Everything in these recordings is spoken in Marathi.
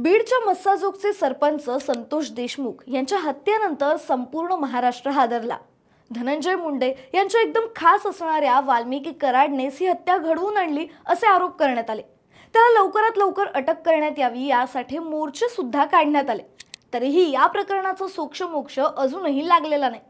बीडच्या मस्साजोगचे सरपंच संतोष देशमुख यांच्या हत्येनंतर संपूर्ण महाराष्ट्र हादरला. धनंजय मुंडे यांच्या एकदम खास असणाऱ्या वाल्मिकी कराडनेच ही हत्या घडवून आणली असे आरोप करण्यात आले. त्याला लवकरात लवकर अटक करण्यात यावी यासाठी मोर्चे सुद्धा काढण्यात आले. तरीही या प्रकरणाचा सोक्षमोक्ष अजूनही लागलेला नाही.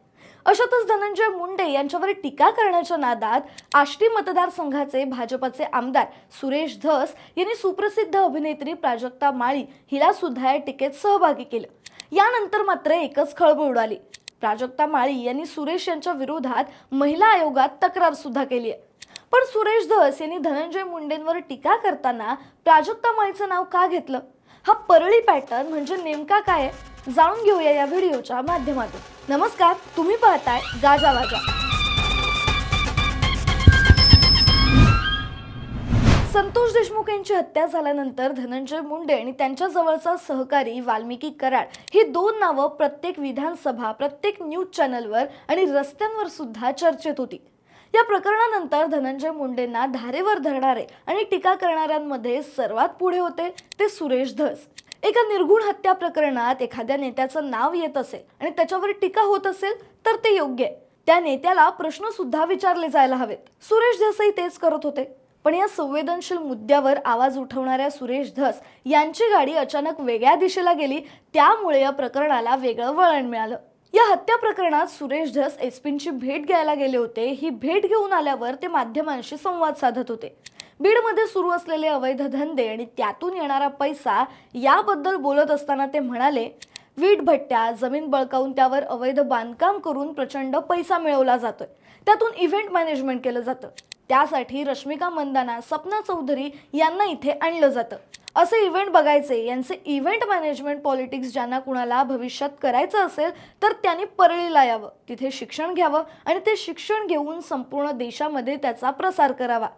अशातच धनंजय मुंडे यांच्यावर टीका करण्याच्या नादात आष्टी मतदारसंघाचे भाजपचे आमदार सुरेश धस यांनी सुप्रसिद्ध अभिनेत्री प्राजक्ता माळी हिला सुद्धा या टीकेत सहभागी केलं. यानंतर मात्र एकच खळबळ उडाली. प्राजक्ता माळी यांनी सुरेश यांच्या विरोधात महिला आयोगात तक्रार सुद्धा केली आहे. पण सुरेश धस यांनी धनंजय मुंडेंवर टीका करताना प्राजक्ता माळीचं नाव का घेतलं? हा परळी पॅटर्न म्हणजे नेमका काय आहे? जाणून घेऊया या व्हिडिओच्या माध्यमातून. नमस्कार तुम्ही पाहताय गाजा वाजा संतोष देशमुख यांची हत्या झाल्यानंतर धनंजय मुंडे आणि त्यांच्या जवळचा सहकारी वाल्मिकी कराड ही दोन नावं प्रत्येक विधानसभा प्रत्येक न्यूज चॅनलवर आणि रस्त्यांवर सुद्धा चर्चेत होती. या प्रकरणानंतर धनंजय मुंडेंना धारेवर धरणारे आणि टीका करणाऱ्यांमध्ये सर्वात पुढे होते ते सुरेश धस. एका निर्गुण हत्या प्रकरणात एखाद्या नेत्याचं नाव येत असेल आणि त्याच्यावर टीका होत असेल तर ते योग्य आहे. त्या नेत्याला प्रश्न सुद्धा विचारले जायला हवेत. सुरेश धसही तेच करत होते. पण या संवेदनशील मुद्द्यावर आवाज उठवणाऱ्या सुरेश धस यांची गाडी अचानक वेगळ्या दिशेला गेली त्यामुळे या प्रकरणाला वेगळं वळण मिळालं. या हत्या प्रकरणात सुरेश धस एसपींची भेट घ्यायला गेले होते. ही भेट घेऊन आल्यावर ते माध्यमांशी संवाद साधत होते. बीडमध्ये सुरू असलेले अवैध धंदे आणि त्यातून येणारा पैसा याबद्दल बोलत असताना ते म्हणाले वीट भट्ट्या जमीन बळकावून त्यावर अवैध बांधकाम करून प्रचंड पैसा मिळवला जातोय. त्यातून इव्हेंट मॅनेजमेंट केलं जातं. त्यासाठी रश्मिका मंदाना सपना चौधरी यांना इथे आणलं जातं. असे इव्हेंट बघायचे यांचे इव्हेंट मॅनेजमेंट पॉलिटिक्स ज्यांना कुणाला भविष्यात करायचं असेल तर त्यांनी परळीला यावं. तिथे शिक्षण घ्यावं आणि ते शिक्षण घेऊन संपूर्ण देशामध्ये त्याचा प्रसार करावा.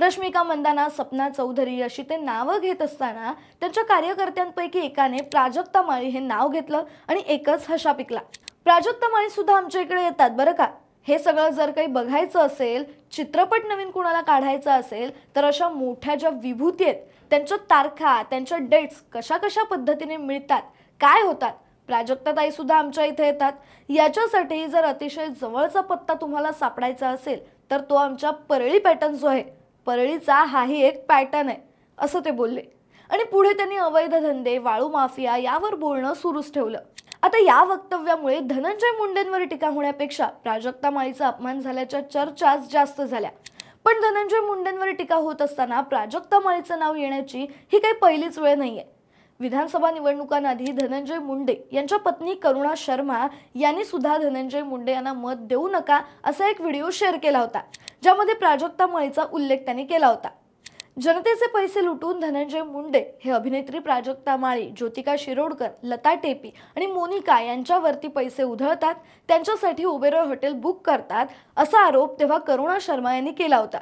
रश्मिका मंदाना सपना चौधरी अशी ते नावं घेत असताना त्यांच्या कार्यकर्त्यांपैकी एकाने प्राजक्ता माळी हे नाव घेतलं आणि एकच हशा पिकला. प्राजक्ता माळी सुद्धा आमच्या इकडे येतात बरं का? हे सगळं जर काही बघायचं असेल चित्रपट नवीन कुणाला काढायचा असेल तर अशा मोठ्या ज्या विभूती आहेत त्यांच्या तारखा त्यांच्या डेट्स कशा कशा पद्धतीने मिळतात काय होतात? प्राजक्ताताई सुद्धा आमच्या इथे येतात. याच्यासाठी जर अतिशय जवळचा पत्ता तुम्हाला सापडायचा असेल तर तो आमच्या परळी पॅटर्न जो आहे परळीचा हाही एक पॅटर्न आहे असं ते बोलले. आणि पुढे त्यांनी अवैध धंदे वाळू माफिया यावर बोलणं सुरूच ठेवलं. आता या वक्तव्यामुळे धनंजय मुंडेंवर टीका होण्यापेक्षा प्राजक्ता माळीचा अपमान झाल्याच्या चर्चाच जास्त झाल्या. पण धनंजय मुंडेंवर टीका होत असताना प्राजक्ता माळीचं नाव येण्याची ही काही पहिलीच वेळ नाहीये. विधानसभा निवडणुकांआधी धनंजय मुंडे यांच्या पत्नी करुणा शर्मा यांनी सुद्धा धनंजय मुंडे यांना मत देऊ नका असा एक व्हिडिओ शेअर केला होता. ज्यामध्ये प्राजक्ता माळीचा उल्लेख त्यांनी केला होता. जनतेचे पैसे लुटून धनंजय मुंडे हे अभिनेत्री प्राजक्ता माळी ज्योतिका शिरोडकर लता टेपी आणि मोनिका यांच्यावरती पैसे उधळतात त्यांच्यासाठी उबेर हॉटेल बुक करतात असा आरोप तेव्हा करुणा शर्मा यांनी केला होता.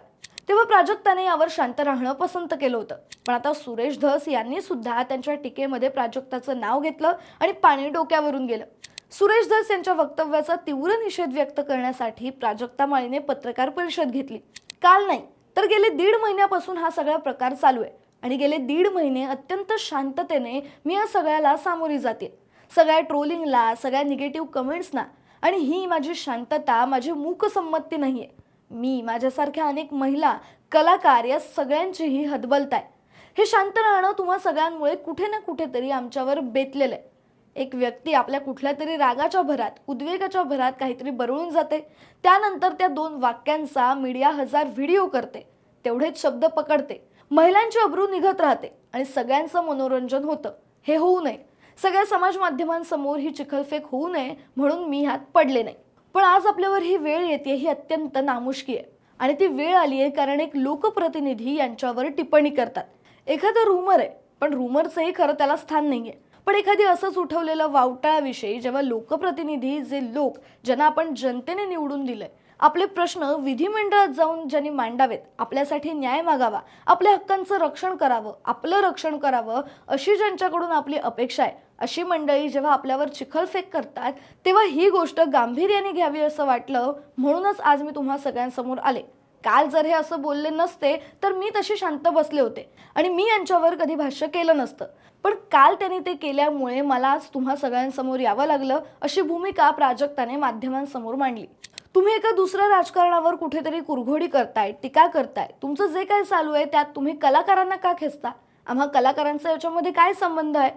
तेव्हा प्राजक्ताने यावर शांत राहणं पसंत केलं होतं. पण आता सुरेश धस यांनी सुद्धा त्यांच्या टीकेमध्ये प्राजक्ताचं नाव घेतलं आणि पाणी डोक्यावरून गेलं. सुरेश धस यांच्या वक्तव्याचा तीव्र निषेध व्यक्त करण्यासाठी प्राजक्ता माळीने पत्रकार परिषद घेतली. काल नाही तर गेले दीड महिन्यापासून हा सगळा प्रकार चालू आहे. आणि गेले दीड महिने अत्यंत शांततेने मी या सगळ्याला सामोरी जाते. सगळ्या ट्रोलिंगला सगळ्या निगेटिव्ह कमेंट्सना. आणि ही माझी शांतता माझी मूकसंमती नाही आहे मी माझ्यासारख्या अनेक महिला कलाकार या सगळ्यांचीही हदबलताय आहे हे शांत राहणं तुम्हा सगळ्यांमुळे कुठे ना कुठेतरी आमच्यावर बेतलेलं आहे. एक व्यक्ती आपल्या कुठल्या तरी रागाच्या भरात उद्वेगाच्या भरात काहीतरी बरळून जाते. त्यानंतर त्या दोन वाक्यांचा मीडिया हजार व्हिडिओ करते. तेवढेच शब्द पकडते. महिलांची अब्रू निघत राहते आणि सगळ्यांचं मनोरंजन होतं. हे होऊ नये. सगळ्या समाज माध्यमांसमोर ही चिखलफेक होऊ नये म्हणून मी ह्यात पडले नाही. पण आज आपल्यावर ही वेळ येते ही अत्यंत नामुष्की आहे. आणि ती वेळ आली आहे कारण एक लोकप्रतिनिधी यांच्यावर टिप्पणी करतात. एखादं रुमर आहे पण रुमरचंही खरं त्याला स्थान नाही आहे पण एखादी असंच उठवलेलं वावटाळाविषयी जेव्हा लोकप्रतिनिधी जे लोक ज्यांना आपण जनतेने निवडून दिलंय आपले प्रश्न विधिमंडळात जाऊन ज्यांनी मांडावेत आपल्यासाठी न्याय मागावा आपल्या हक्कांचं रक्षण करावं आपलं रक्षण करावं अशी ज्यांच्याकडून आपली अपेक्षा आहे अशी मंडळी जेव्हा आपल्यावर चिखलफेक करतात तेव्हा ही गोष्ट गांभीर्याने घ्यावी असं वाटलं म्हणूनच आज मी तुम्हा सगळ्यांसमोर आले. काल जर हे असं बोलले नसते तर मी तशी शांत बसले होते. आणि मी यांच्यावर कधी भाष्य केलं नसतं. पण काल त्यांनी ते केल्यामुळे मला आज तुम्हा सगळ्यांसमोर यावं लागलं अशी भूमिका प्राजक्ताने माध्यमांसमोर मांडली. तुम्ही एका दुसऱ्या राजकारणावर कुठेतरी कुरघोडी करताय टीका करताय. तुमचं जे काय चालू आहे त्यात तुम्ही कलाकारांना का खेचता? आम्हा कलाकारांचा याच्यामध्ये काय संबंध आहे?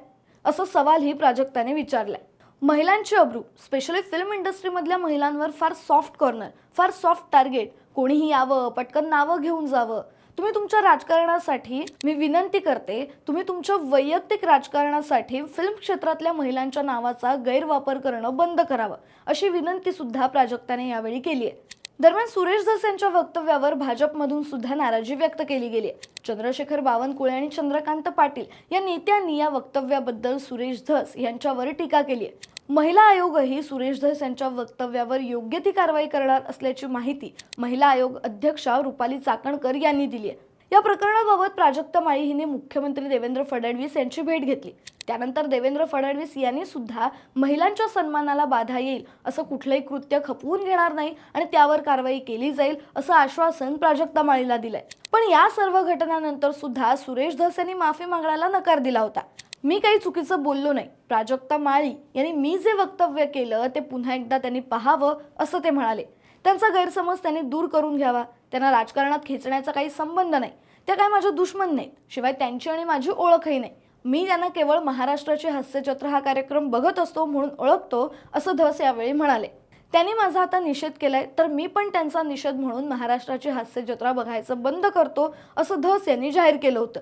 असा सवालही प्राजक्ताने विचारलाय. महिलांची अब्रू स्पेशली फिल्म इंडस्ट्रीमधल्या महिलांवर फार सॉफ्ट कॉर्नर फार सॉफ्ट टार्गेट कोणीही यावं पटकन नावं घेऊन जावं. तुम्ही तुमच्या राजकारणासाठी मी विनंती करते तुम्ही तुमच्या वैयक्तिक राजकारणासाठी फिल्म क्षेत्रातल्या महिलांच्या नावाचा गैरवापर करणं बंद करावं. अशी विनंती सुद्धा प्राजक्ताने यावेळी केली आहे दरम्यान सुरेश धस यांच्या वक्तव्यावर भाजपमधून सुद्धा नाराजी व्यक्त केली गेली आहे. चंद्रशेखर बावनकुळे आणि चंद्रकांत पाटील या नेत्यांनी या वक्तव्याबद्दल सुरेश धस यांच्यावर टीका केली आहे. महिला आयोगही सुरेश धस यांच्या वक्तव्यावर योग्य ती कारवाई करणार असल्याची माहिती महिला आयोग अध्यक्षा रुपाली चाकणकर यांनी दिली आहे. या प्रकरणाबाबत प्राजक्त माळी हिने मुख्यमंत्री देवेंद्र फडणवीस यांची भेट घेतली. त्यानंतर देवेंद्र फडणवीस यांनी सुद्धा महिलांच्या सन्मानाला बाधा येईल असं कुठलंही कृत्य खपवून घेणार नाही आणि त्यावर कारवाई केली जाईल असं आश्वासन प्राजक्ता माळीला दिलंय. पण या सर्व घटनांनंतर सुद्धा सुरेश धस यांनी माफी मागण्याला नकार दिला होता. मी काही चुकीचं बोललो नाही. प्राजक्ता माळी यांनी मी जे वक्तव्य केलं ते पुन्हा एकदा त्यांनी पाहावं असं ते म्हणाले. त्यांचा गैरसमज त्यांनी दूर करून घ्यावा. त्यांना राजकारणात खेचण्याचा काही संबंध नाही. त्या काही माझ्या दुश्मन नाहीत. शिवाय त्यांची आणि माझी ओळखही नाही. मी त्यांना केवळ महाराष्ट्राचे हास्यचित्र हा कार्यक्रम बघत असतो म्हणून ओळखतो असं धस यावेळी म्हणाले. त्यांनी माझा आता निषेध केलाय तर मी पण त्यांचा निषेध म्हणून महाराष्ट्राची हास्यजत्रा बघायचं बंद करतो असं धस यांनी जाहीर केलं होतं.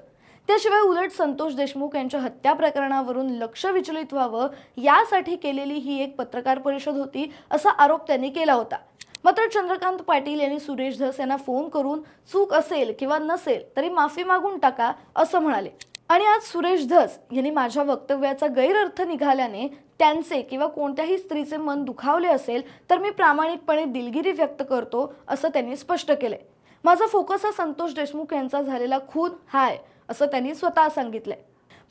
त्याशिवाय उलट संतोष देशमुख यांच्या हत्या प्रकरणावरून लक्ष विचलित व्हावं यासाठी केलेली ही एक पत्रकार परिषद होती असा आरोप त्यांनी केला होता. मात्र चंद्रकांत पाटील यांनी सुरेश धस यांना फोन करून चूक असेल किंवा नसेल तरी माफी मागून टाका असं म्हणाले. आणि आज सुरेश धस यांनी माझ्या वक्तव्याचा गैरअर्थ निघाल्याने त्यांचे किंवा कोणत्याही स्त्रीचे मन दुखावले असेल तर मी प्रामाणिकपणे दिलगिरी व्यक्त करतो असं त्यांनी स्पष्ट केलंय माझा फोकस हा संतोष देशमुख यांचा झालेला खून हाय असं त्यांनी स्वतः सांगितलंय.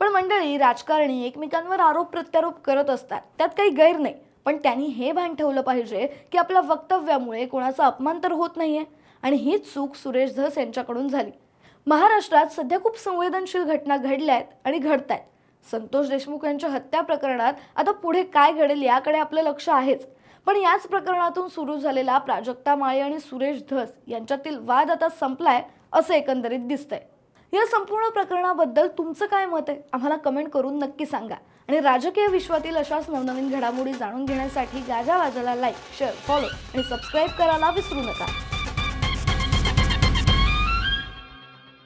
पण मंडळी राजकारणी एकमेकांवर आरोप प्रत्यारोप करत असतात. त्यात काही गैर नाही. पण त्यांनी हे भान ठेवलं पाहिजे की आपल्या वक्तव्यामुळे कोणाचा अपमान तर होत नाहीये. आणि हीच चूक सुरेश धस यांच्याकडून झाली. महाराष्ट्रात सध्या खूप संवेदनशील घटना घडल्या आहेत आणि घडत आहेत संतोष देशमुख यांच्या हत्या प्रकरणात आता पुढे काय घडेल याकडे आपलं लक्ष आहेच. पण याच प्रकरणातून सुरू झालेला प्राजक्ता माळी आणि सुरेश धस यांच्यातील वाद आता संपलाय असं एकंदरीत दिसतंय. या संपूर्ण प्रकरणाबद्दल तुमचं काय मत आहे? आम्हाला कमेंट करून नक्की सांगा. आणि राजकीय विश्वातील अशाच नवनवीन घडामोडी जाणून घेण्यासाठी गाजा वाजाला लाईक शेअर फॉलो आणि सबस्क्राईब करायला विसरू नका.